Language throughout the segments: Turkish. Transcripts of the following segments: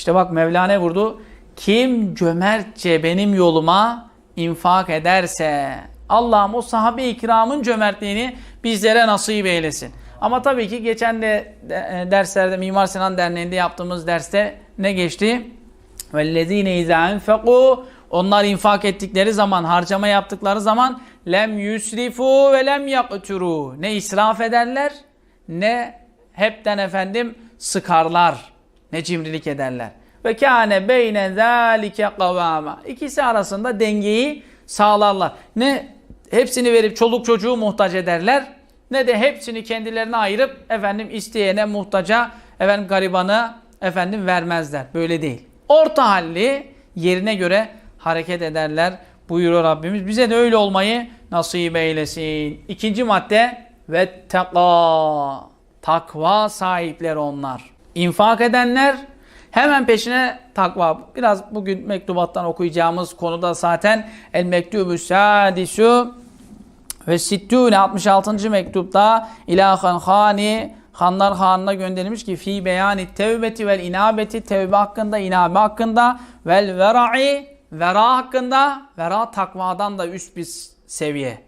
İşte bak Mevlana vurdu. Kim cömertçe benim yoluma infak ederse Allah'ım o sahabe-i kiramın cömertliğini bizlere nasip eylesin. Ama tabii ki geçen de de- e, derslerde Mimar Sinan Derneği'nde yaptığımız derste ne geçti? وَالَّذ۪ينَ اِذَا اَنْفَقُوا Onlar infak ettikleri zaman, harcama yaptıkları zaman lem yusrifu ve lem yakturu. Ne israf ederler, ne hepten efendim sıkarlar, ne cimrilik ederler. Ve kâne beyne zâlike kavâma. İkisi arasında dengeyi sağlarlar. Ne hepsini verip çoluk çocuğu muhtaç ederler, ne de hepsini kendilerine ayırıp efendim isteyene, muhtaca, efendim garibana efendim vermezler. Böyle değil. Orta halli yerine göre hareket ederler buyuruyor Rabbimiz. Bize de öyle olmayı nasip eylesin. İkinci madde ve takva. Takva sahipleri onlar. İnfak edenler hemen peşine takva. Biraz bugün mektubattan okuyacağımız konuda zaten el mektubu sadisu ve sittûne 66. mektupta ilahan hani Hanlar Hanı'na gönderilmiş ki fi beyani tevbeti vel inabeti tevbe hakkında, inabe hakkında vel vera'i vera hakkında vera takvadan da üst bir seviye.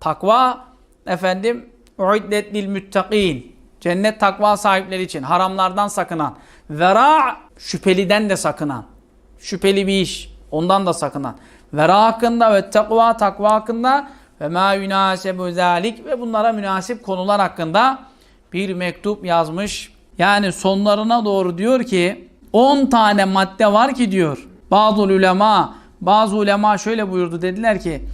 Takva efendim uiddet lil müttakîn. Cennet takva sahipleri için haramlardan sakınan. Vera şüpheliden de sakınan. Şüpheli bir iş. Ondan da sakınan. Vera hakkında ve takva takva hakkında ve ma yunasebu zalik ve bunlara münasip konular hakkında bir mektup yazmış. Yani sonlarına doğru diyor ki 10 tane madde var ki diyor. Bazı ulema, bazı ulema şöyle buyurdu dediler ki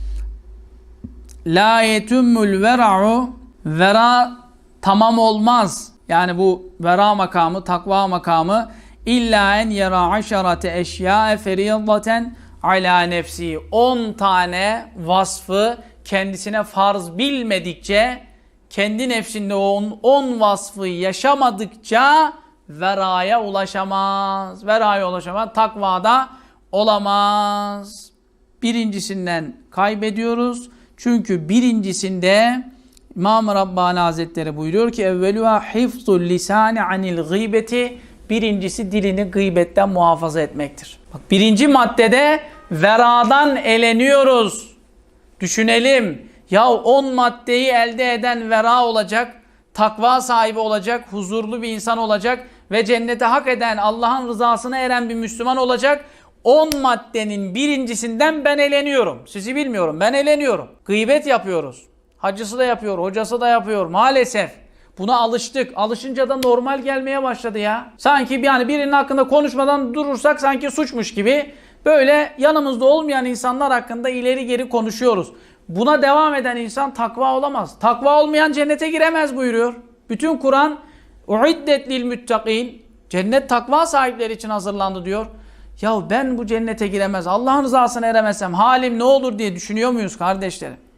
La yetummul vera'u vera tamam olmaz. Yani bu vera makamı, takva makamı illa en yara aşarate eşya feridaten ala nefsi. 10 tane vasfı kendisine farz bilmedikçe kendi nefsinde o 10 vasfı yaşamadıkça veraya ulaşamaz. Veraya ulaşamaz. Takvada olamaz. Birincisinden kaybediyoruz. Çünkü birincisinde İmam Rabbani Hazretleri buyuruyor ki evveluha hifzul lisani anil gıybeti birincisi dilini gıybetten muhafaza etmektir. Bak birinci maddede veradan eleniyoruz. Düşünelim. Ya 10 maddeyi elde eden vera olacak, takva sahibi olacak, huzurlu bir insan olacak ve cennete hak eden, Allah'ın rızasına eren bir Müslüman olacak. 10 maddenin birincisinden ben eleniyorum. Sizi bilmiyorum. Ben eleniyorum. Gıybet yapıyoruz. Hacısı da yapıyor, hocası da yapıyor. Maalesef. Buna alıştık. Alışınca da normal gelmeye başladı ya. Sanki yani birinin hakkında konuşmadan durursak sanki suçmuş gibi böyle yanımızda olmayan insanlar hakkında ileri geri konuşuyoruz. Buna devam eden insan takva olamaz. Takva olmayan cennete giremez buyuruyor. Bütün Kur'an uiddet lil müttakîn cennet takva sahipleri için hazırlandı diyor. Ya ben bu cennete giremez, Allah'ın rızasına eremezsem halim ne olur diye düşünüyor muyuz kardeşlerim?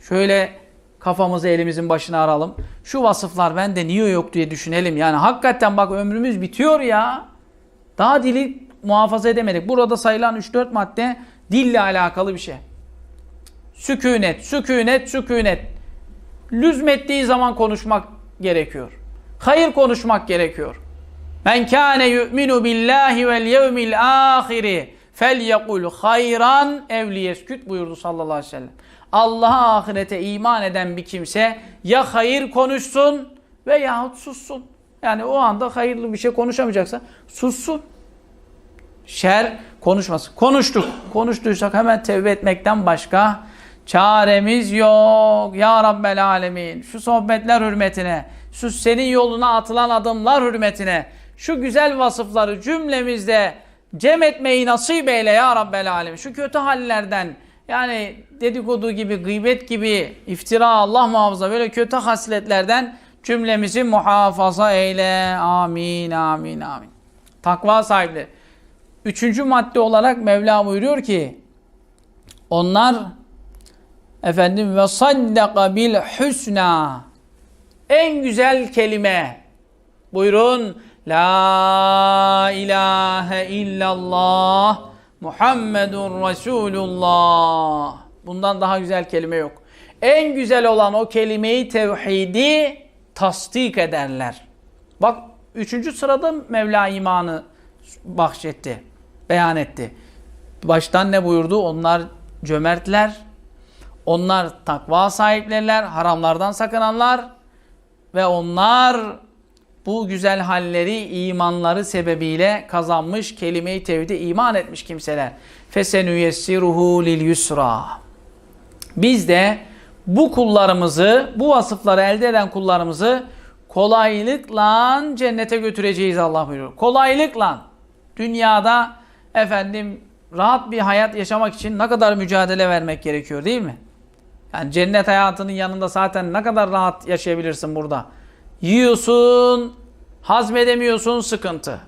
Şöyle kafamızı elimizin başına aralım. Şu vasıflar bende niye yok diye düşünelim. Yani hakikaten bak ömrümüz bitiyor ya. Daha dili muhafaza edemedik. Burada sayılan 3-4 madde dille alakalı bir şey. Sükunet, sükunet, sükunet. Lüzmettiği zaman konuşmak gerekiyor. Hayır konuşmak gerekiyor. Men kâne yu'minu billahi vel yevmil ahiri felyekul hayran ev liyesküt buyurdu sallallahu aleyhi ve sellem. Allah'a ahirete iman eden bir kimse ya hayır konuşsun veyahut sussun. Yani o anda hayırlı bir şey konuşamayacaksa sussun. Şer konuşmasın. Konuştuk. Konuştuysak hemen tevbe etmekten başka çaremiz yok. Ya Rabbel Alemin. Şu sohbetler hürmetine, şu senin yoluna atılan adımlar hürmetine, şu güzel vasıfları cümlemizde cem etmeyi nasip eyle ya Rabbel Alemin. Şu kötü hallerden yani dedikodu gibi, gıybet gibi, iftira Allah muhafaza böyle kötü hasletlerden cümlemizi muhafaza eyle. Amin, amin, amin. Takva sahipleri. Üçüncü madde olarak Mevla buyuruyor ki onlar efendim ve saddaka bil husna en güzel kelime buyurun la ilahe illallah Muhammedun Resulullah bundan daha güzel kelime yok en güzel olan o kelimeyi tevhidi tasdik ederler bak üçüncü sırada Mevla imanı bahşetti, beyan etti. Baştan ne buyurdu? Onlar cömertler, onlar takva sahipleriler, haramlardan sakınanlar ve onlar bu güzel halleri imanları sebebiyle kazanmış kelime-i tevhide iman etmiş kimseler. Fesenüyessiruhu lil yusra. Biz de bu kullarımızı, bu vasıfları elde eden kullarımızı kolaylıkla cennete götüreceğiz Allah buyuruyor. Kolaylıkla dünyada efendim rahat bir hayat yaşamak için ne kadar mücadele vermek gerekiyor değil mi? Yani cennet hayatının yanında zaten ne kadar rahat yaşayabilirsin burada. Yiyorsun, hazmedemiyorsun, sıkıntı.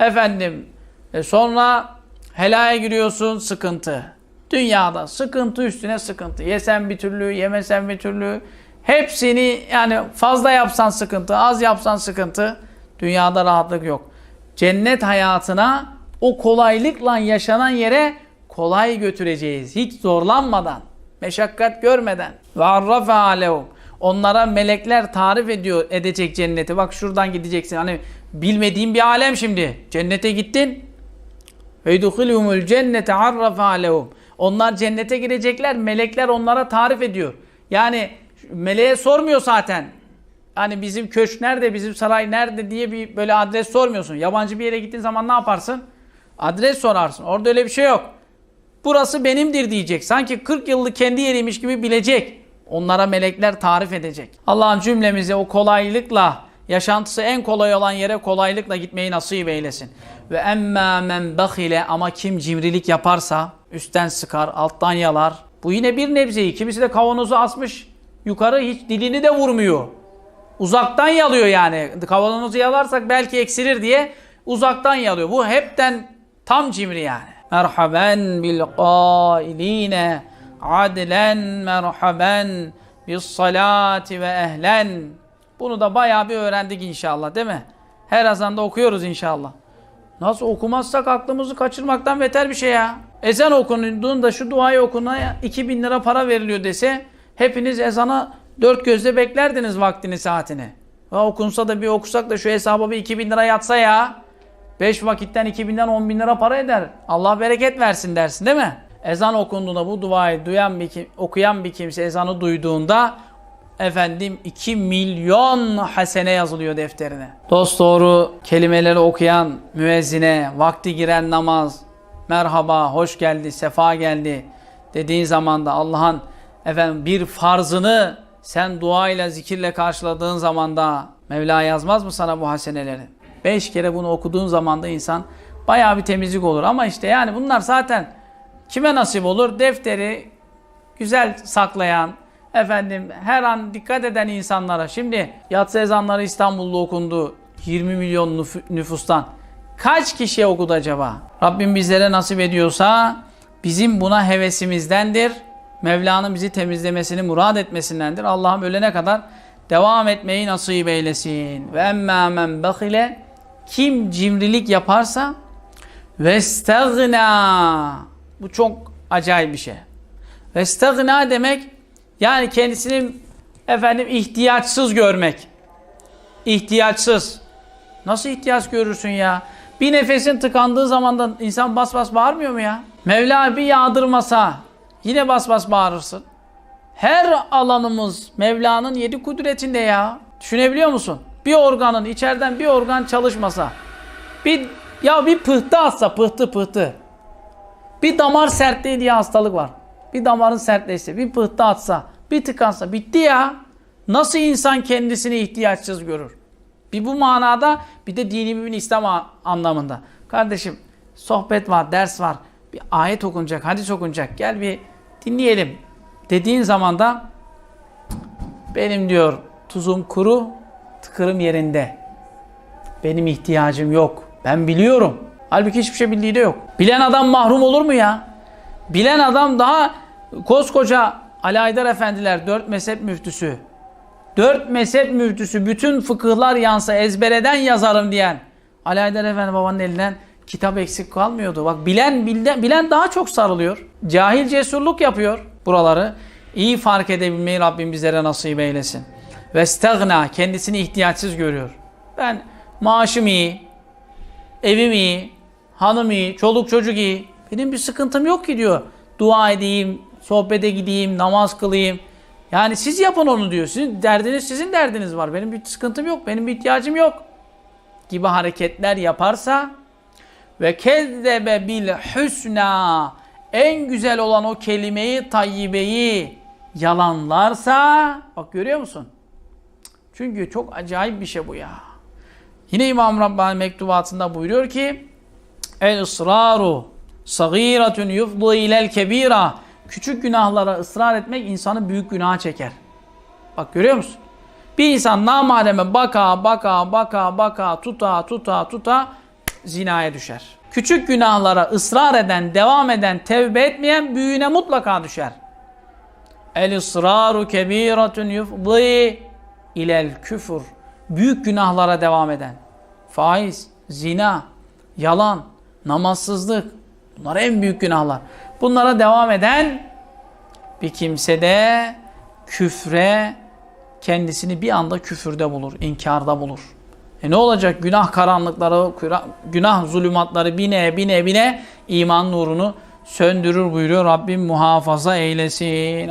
Efendim, e sonra helaya giriyorsun, sıkıntı. Dünyada sıkıntı üstüne sıkıntı. Yesen bir türlü, yemesen bir türlü. Hepsini yani fazla yapsan sıkıntı, az yapsan sıkıntı. Dünyada rahatlık yok. Cennet hayatına o kolaylıkla yaşanan yere kolay götüreceğiz. Hiç zorlanmadan, meşakkat görmeden. Ve arrafe alehum. Onlara melekler tarif ediyor edecek cenneti. Bak şuradan gideceksin. Hani bilmediğin bir alem şimdi. Cennete gittin. Ve yudhilhumul cennete arrafe alehum. Onlar cennete girecekler. Melekler onlara tarif ediyor. Yani meleğe sormuyor zaten. Hani bizim köşk nerede, bizim saray nerede diye bir böyle adres sormuyorsun. Yabancı bir yere gittiğin zaman ne yaparsın? Adres sorarsın. Orada öyle bir şey yok. Burası benimdir diyecek. Sanki 40 yıllık kendi yeriymiş gibi bilecek. Onlara melekler tarif edecek. Allah'ım cümlemize o kolaylıkla, yaşantısı en kolay olan yere kolaylıkla gitmeyi nasip eylesin. Ve emmâ men bahile ama kim cimrilik yaparsa, üstten sıkar, alttan yalar. Bu yine bir nebzeyi. Kimisi de kavanozu asmış yukarı hiç dilini de vurmuyor. Uzaktan yalıyor yani. Kavanozu yalarsak belki eksilir diye uzaktan yalıyor. Bu hepten tam cimri yani. Merhaben bil qailine adlen merhaben bis salati ve ehlen. Bunu da bayağı bir öğrendik inşallah değil mi? Her azanda okuyoruz inşallah. Nasıl okumazsak aklımızı kaçırmaktan beter bir şey ya. Ezan okunduğunda şu duayı okunaya 2000 lira para veriliyor dese hepiniz ezana dört gözle beklerdiniz vaktini saatini. Ha, okunsa da bir okusak da şu hesaba bir 2000 lira yatsa ya. 5 vakitten 2000'den 10 bin lira para eder. Allah bereket versin dersin değil mi? Ezan okunduğunda bu duayı duyan bir kim, okuyan bir kimse ezanı duyduğunda efendim 2 milyon hasene yazılıyor defterine. Dost doğru kelimeleri okuyan müezzine, vakti giren namaz, merhaba, hoş geldi, sefa geldi dediğin zaman da Allah'ın efendim bir farzını sen duayla, zikirle karşıladığın zaman da Mevla yazmaz mı sana bu haseneleri? Beş kere bunu okuduğun zaman da insan bayağı bir temizlik olur. Ama işte yani bunlar zaten kime nasip olur? Defteri güzel saklayan, efendim her an dikkat eden insanlara. Şimdi yatsı ezanları İstanbul'da okundu. 20 milyon nüf- nüfustan. Kaç kişiye okudu acaba? Rabbim bizlere nasip ediyorsa bizim buna hevesimizdendir. Mevla'nın bizi temizlemesini murad etmesindendir. Allah'ım ölene kadar devam etmeyi nasip eylesin. Ve emmâ men bakhile kim cimrilik yaparsa vestagna bu çok acayip bir şey. Vestagna demek yani kendisini efendim ihtiyaçsız görmek. İhtiyaçsız. Nasıl ihtiyaç görürsün ya? Bir nefesin tıkandığı zaman da insan bas bas bağırmıyor mu ya? Mevla bir yağdırmasa yine bas bas bağırırsın. Her alanımız Mevla'nın yedi kudretinde ya. Düşünebiliyor musun? Bir organın içeriden bir organ çalışmasa. Bir ya bir pıhtı atsa pıhtı pıhtı. Bir damar sertliği diye hastalık var. Bir damarın sertleşse, bir pıhtı atsa, bir tıkansa bitti ya. Nasıl insan kendisini ihtiyaçsız görür? Bir bu manada bir de dini mümin İslam anlamında. Kardeşim sohbet var, ders var. Bir ayet okunacak, hadis okunacak. Gel bir dinleyelim. Dediğin zaman da benim diyor tuzum kuru, tıkırım yerinde. Benim ihtiyacım yok. Ben biliyorum. Halbuki hiçbir şey bildiği de yok. Bilen adam mahrum olur mu ya? Bilen adam daha koskoca Ali Aydar Efendiler, dört mezhep müftüsü. Dört mezhep müftüsü bütün fıkıhlar yansa ezbereden yazarım diyen Ali Aydar Efendi babanın elinden kitap eksik kalmıyordu. Bak bilen, bilen, bilen daha çok sarılıyor. Cahil cesurluk yapıyor buraları. İyi fark edebilmeyi Rabbim bizlere nasip eylesin. Ve kendisini ihtiyaçsız görüyor. Ben maaşım iyi, evim iyi, hanım iyi, çoluk çocuk iyi. Benim bir sıkıntım yok ki diyor. Dua edeyim, sohbete gideyim, namaz kılayım. Yani siz yapın onu diyor. Sizin derdiniz sizin derdiniz var. Benim bir sıkıntım yok, benim bir ihtiyacım yok. Gibi hareketler yaparsa ve kezzebe bil husna en güzel olan o kelimeyi tayyibeyi yalanlarsa bak görüyor musun? Çünkü çok acayip bir şey bu ya. Yine İmam Rabbani mektubatında buyuruyor ki El ısraru sagiratun yufdu ilel kebira Küçük günahlara ısrar etmek insanı büyük günaha çeker. Bak görüyor musun? Bir insan namaleme baka baka baka baka tuta tuta tuta zinaya düşer. Küçük günahlara ısrar eden, devam eden, tevbe etmeyen büyüğüne mutlaka düşer. El ısraru kebiratun yufdi ilel küfür. Büyük günahlara devam eden. Faiz, zina, yalan, namazsızlık. Bunlar en büyük günahlar. Bunlara devam eden bir kimse de küfre kendisini bir anda küfürde bulur, inkarda bulur. E ne olacak? Günah karanlıkları, günah zulümatları bine bine bine iman nurunu söndürür buyuruyor. Rabbim muhafaza eylesin.